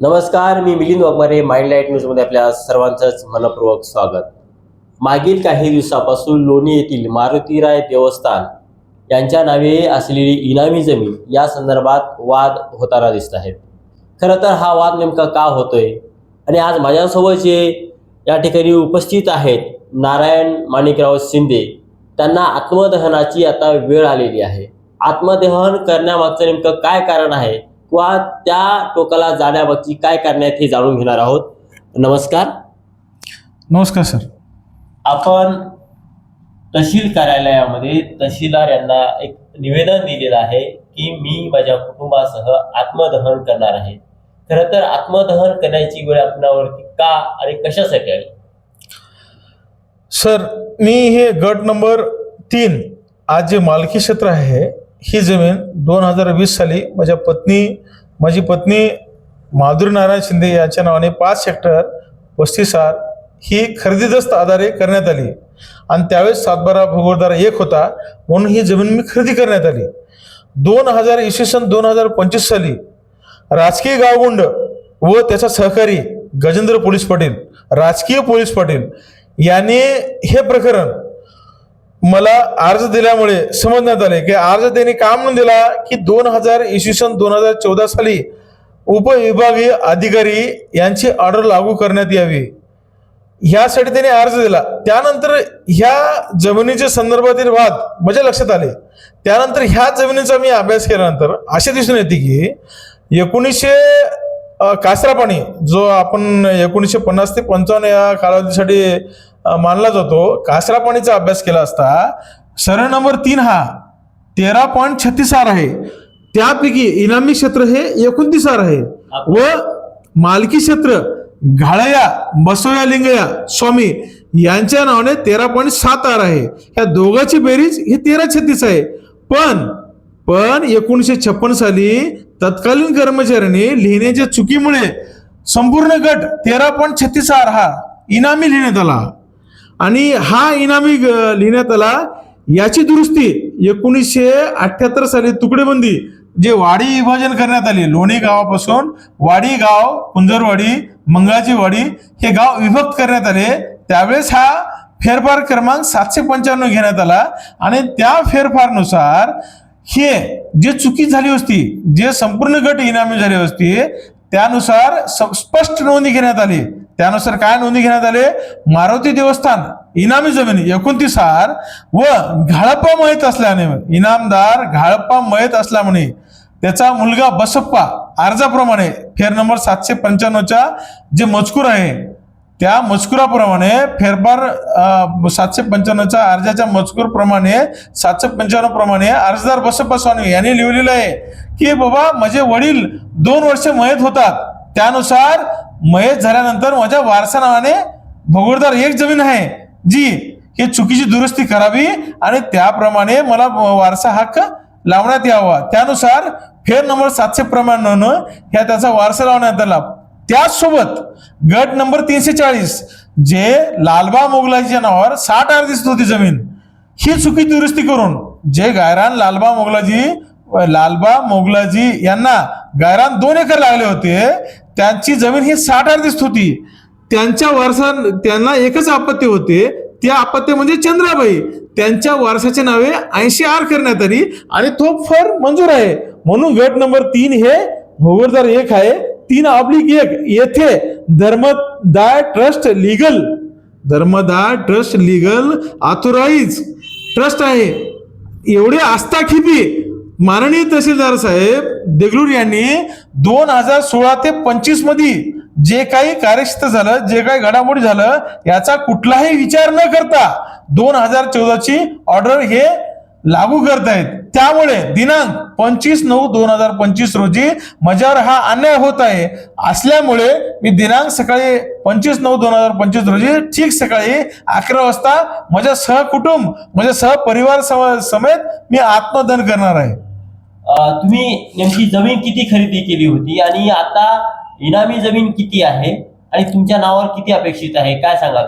नमस्कार मी Milind Waghmare mind light न्यूजमध्ये आपल्या सर्वांचंच मनपूर्वक स्वागत. मागील काही दिवसापासून लोणी येथील मारुतीराय देवस्थान यांच्या नावे असलेली इनामी जमीन या संदर्भात वाद होताना दिसत आहेत. खरं तर हा वाद नेमका का होतोय? आणि आज माझ्यासोबत जे या ठिकाणी उपस्थित आहेत नारायण माणिकराव शिंदे. त्यांना आत्मदहनाची आता वेळ आलेली आहे. आत्मदहन करण्यामागचं नेमकं काय कारण आहे? किंवा त्या टोकाला जाण्यामागची काय करण्यात हे जाणून घेणार आहोत. नमस्कार. नमस्कार सर. आपण तहसील कार्यालयामध्ये तहसीलदार यांना एक निवेदन दिलेलं आहे की मी माझ्या कुटुंबासह आत्मदहन करणार आहे. खरं तर आत्मदहन करण्याची वेळ आपणावरती का आणि कशासाठी आली? सर मी हे गट नंबर तीन आज जे मालकी क्षेत्र आहे ही जमीन दोन हजार वीस साली माझ्या पत्नी माझी पत्नी माधुरी नारायण शिंदे याच्या नावाने पाच हेक्टर पस्तीसार ही खरेदीदस्त आधारे करण्यात आली. आणि त्यावेळेस सातबारा भूगोलदार एक होता म्हणून ही जमीन मी खरेदी करण्यात आली. दोन हजार इसवी सन दोन हजार पंचवीस साली राजकीय गावगुंड व त्याचा सहकारी गजेंद्र पोलीस पाटील राजकीय पोलीस पाटील याने हे प्रकरण मला अर्ज दिल्यामुळे समजण्यात आले की अर्ज त्यांनी का म्हणून दिला की दोन हजार इसवी सन दोन हजार चौदा साली उपविभागीय अधिकारी यांची ऑर्डर लागू करण्यात यावी. ह्यासाठी त्यांनी अर्ज दिला. त्यानंतर ह्या जमिनीच्या संदर्भातील वाद माझ्या लक्षात आले. त्यानंतर ह्या जमिनीचा मी अभ्यास केल्यानंतर असे दिसून येते की एकोणीसशे अ, कासरा पाणी जो आपण एकोणीसशे पन्नास ते पंचावन्न या कालावधीसाठी मानला जातो. कासरा पाणीचा अभ्यास केला असता सर्व नंबर तीन हा तेरा पॉईंट छत्तीस आर आहे. त्यापैकी इनामी क्षेत्र हे एकोणतीस आर आहे. व मालकी क्षेत्र घाळया बसवया लिंगया स्वामी यांच्या नावाने तेरा पॉईंट सात आर आहे. ह्या दोघांची बेरीज ही तेरा छत्तीस आहे. पण पण एकोणीसशे छप्पन साली तत्कालीन कर्मचाऱ्यांनी लिहिण्याच्या चुकीमुळे संपूर्ण गट तेरा पॉईंट छत्तीस आर हा इनामी लिहिण्यात आला. आणि हा इनामी ग- लिहिण्यात आला याची दुरुस्ती एकोणीसशे अठ्याहत्तर साली तुकडेबंदी जे वाडी विभाजन करण्यात आले लोणी गावापासून वाडी गाव कुंजरवाडी मंगळाची वाडी हे गाव विभक्त करण्यात आले. त्यावेळेस हा फेरफार क्रमांक सातशे पंच्याण्णव घेण्यात आला. आणि त्या फेरफारनुसार हे जे चुकी झाली होती जे संपूर्ण गट इनामी झाली होती त्यानुसार स- स्पष्ट नोंदी घेण्यात आली. त्यानुसार काय नोंदी घेण्यात आले? मारुती देवस्थान इनामी जमीन एकोणतीस हार व घाळप्पा मयत असल्याने इनामदार घाळप्पा मयत असल्यामुळे त्याचा मुलगा बसप्पा अर्जाप्रमाणे फेर नंबर सातशे पंच्याण्णवच्या जे मजकूर आहे त्या मजकुराप्रमाणे फेरफार सातशे पंच्याण्णवच्या अर्जाच्या मजकूर प्रमाणे सातशे पंच्याण्णव प्रमाणे अर्जदार बसप्पा स्वामी यांनी लिहिलेलं आहे की बाबा माझे वडील दोन वर्ष मयत होतात. त्यानुसार महेश झाल्यानंतर माझ्या वारसा नावाने भगोरदार एक जमीन आहे. जी ही चुकीची दुरुस्ती करावी आणि त्याप्रमाणे मला वारसा हक्क लावण्यात यावा. त्यानुसार फेर नंबर सातशे प्रमाणे ह्या त्याचा वारसा लावण्यात आला. त्याचसोबत गट नंबर तीनशे चाळीस जे लालबा मोगलाजीच्या नावावर साठ आर दिसत होती जमीन. ही चुकी दुरुस्ती करून जे गायरान लालबा मोगलाजी लालबा मोगलाजी यांना गायरान दोन एकर लागले होते. त्यांची जमीन ही साठ आर दिसत होती त्यांच्या वारसा त्यांना एकच आपत्ती होते. त्या आपत्ती म्हणजे चंद्राबाई. त्यांच्या वारसाच्या नावे ऐंशी आर करण्यात आली आणि तो फर मंजूर आहे. म्हणून गट नंबर तीन हे भोगरदार एक आहे. तीन ऑब्लिक एक. येथे धर्मदाय ट्रस्ट लिगल. धर्मदाय ट्रस्ट लिगल ऑथोराईज ट्रस्ट आहे. एवढे आस्थाखिपी माननीय तहसीलदार साहेब देगलूर यांनी दोन हजार सोळा ते पंचवीसमध्ये जे काही कार्यक्षेत्र झालं जे काही घडामोडी झालं याचा कुठलाही विचार न करता दोन हजार चौदाची ऑर्डर हे लागू करतायत त्यामुळे दिनांक पंचवीस नऊ दोन हजार पंचवीस रोजी माझ्यावर हा अन्याय होत आहे. असल्यामुळे मी दिनांक सकाळी पंचवीस नऊ दोन हजार पंचवीस रोजी ठीक सकाळी अकरा वाजता माझ्या सहकुटुंब माझ्या सहपरिवार समेत मी आत्मदन करणार आहे. तुम्ही नेमकी जमीन किती खरेदी केली होती आणि आता इनामी जमीन किती आहे आणि तुमच्या नावावर किती अपेक्षित आहे? काय सांगाल?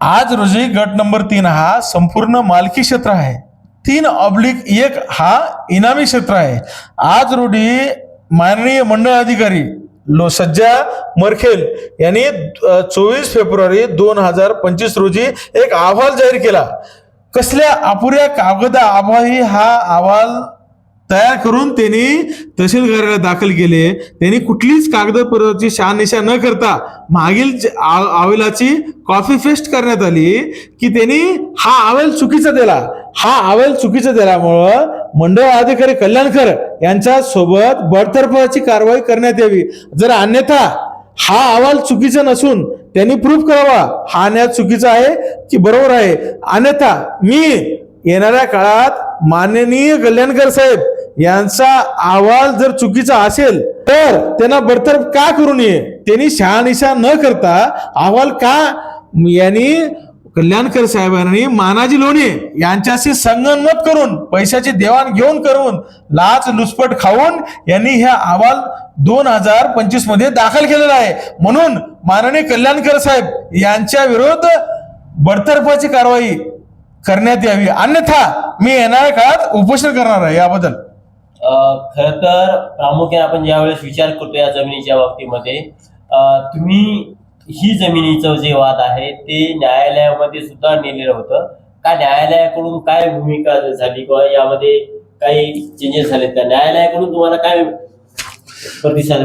आज रोजी गट नंबर तीन हा संपूर्ण मालकी क्षेत्र आहे. तीन ऑब्लिक एक हा इनामी क्षेत्र आहे. आज रोजी माननीय मंडळ अधिकारी लो सज्जा मरखेल यांनी चोवीस फेब्रुवारी दोन हजार पंचवीस रोजी एक अहवाल जाहीर केला. कसल्या अपुऱ्या कागदा अभावी हा अहवाल तयार करून त्यांनी तहसील कार्यालयात दाखल केले. त्यांनी कुठलीच कागदपत्राची शहानिशा न करता मागील अहवालाची कॉफी फेस्ट करण्यात आली की त्यांनी हा अहवाल चुकीचा दिला. हा अहवाल चुकीचा दिल्यामुळं मंडळ अधिकारी कल्याणकर यांच्या सोबत बडतर्फाची कारवाई करण्यात यावी. जर अन्यथा हा अहवाल चुकीचा नसून त्यांनी प्रूफ करावा. हा न्याय चुकीचा आहे की बरोबर आहे. अन्यथा मी येणाऱ्या काळात माननीय कल्याणकर साहेब यांचा अहवाल जर चुकीचा असेल तर त्यांना बडतर्फ का करू नये? त्यांनी शहानिशा न करता अहवाल का यांनी कल्याणकर साहेबांनी मानाजी लोणी यांच्याशी संगनमत करून पैशाची देवाणघेवाण करून लाच लुचपट खाऊन यांनी हे अहवाल दोन हजार पंचवीसमध्ये दाखल केलेला आहे. म्हणून माननीय कल्याणकर साहेब यांच्या विरोध बडतर्फाची कारवाई करण्यात यावी. अन्यथा मी येणाऱ्या काळात उपोषण करणार आहे याबद्दल. खर तर प्रामुख्याने आपण ज्यावेळेस विचार करतो या जमिनीच्या बाबतीमध्ये तुम्ही ही जमिनीचं जे वाद आहे ते न्यायालयामध्ये सुद्धा नेलेलं होतं. का न्यायालयाकडून काय भूमिका झाली किंवा यामध्ये काही चेंजेस झाले त्या न्यायालयाकडून तुम्हाला काय प्रतिसाद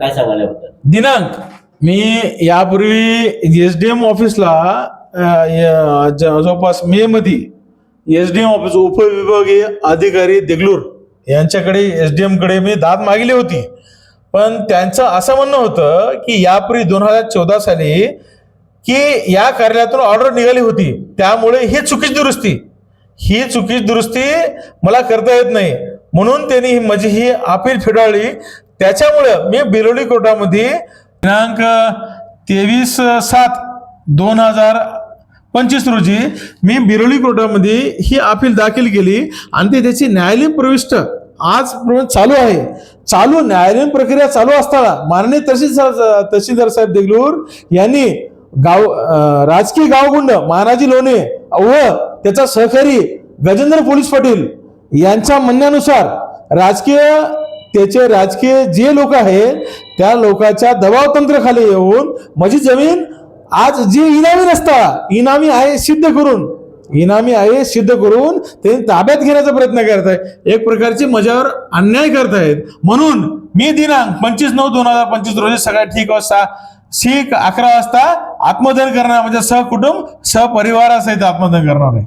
काय सांगायला दिनांक. मी यापूर्वी एस डी एम ऑफिसला जवळपास मे मध्ये एस डी एम ऑफिस उपविभागीय अधिकारी देगलूर यांच्याकडे एस डी एमकडे मी दाद मागिली होती. पण त्यांचं असं म्हणणं होतं की यापूर्वी दोन हजार चौदा साली की या कार्यालयातून ऑर्डर निघाली होती. त्यामुळे ही चुकीची दुरुस्ती. ही चुकीची दुरुस्ती मला करता येत नाही. म्हणून त्यांनी माझी ही अपील फेटाळली. त्याच्यामुळं मी बिलोली कोर्टामध्ये दिनांक तेवीस सात दोन हजार पंचवीस रोजी मी बिरोली कोर्टामध्ये ही अपील दाखल केली आणि ते त्याची न्यायालयीन प्रविष्ट आज चालू आहे. चालू न्यायालयीन प्रक्रिया चालू असताना माननीय तहसीलदार तहसीलदार साहेब देगलूर यांनी गाव राजकीय गावगुंड महाराजी लोणे व त्याचा सहकारी गजेंद्र पोलीस पाटील यांच्या म्हणण्यानुसार राजकीय त्याचे राजकीय जे लोक आहेत त्या लोकांच्या दबाव तंत्राखाली येऊन माझी जमीन आज जी इनामी नसता इनामी आहे सिद्ध करून इनामी आहे सिद्ध करून ते ताब्यात घेण्याचा प्रयत्न करत आहे एक प्रकारची माझ्यावर अन्याय करतायत. म्हणून मी दिनांक पंचवीस नऊ दोन हजार पंचवीस रोजी सगळ्या ठीक वाजता शीख अकरा वाजता आत्मदहन करणार म्हणजे सहकुटुंब सहपरिवारासहित आत्मदहन करणार आहे.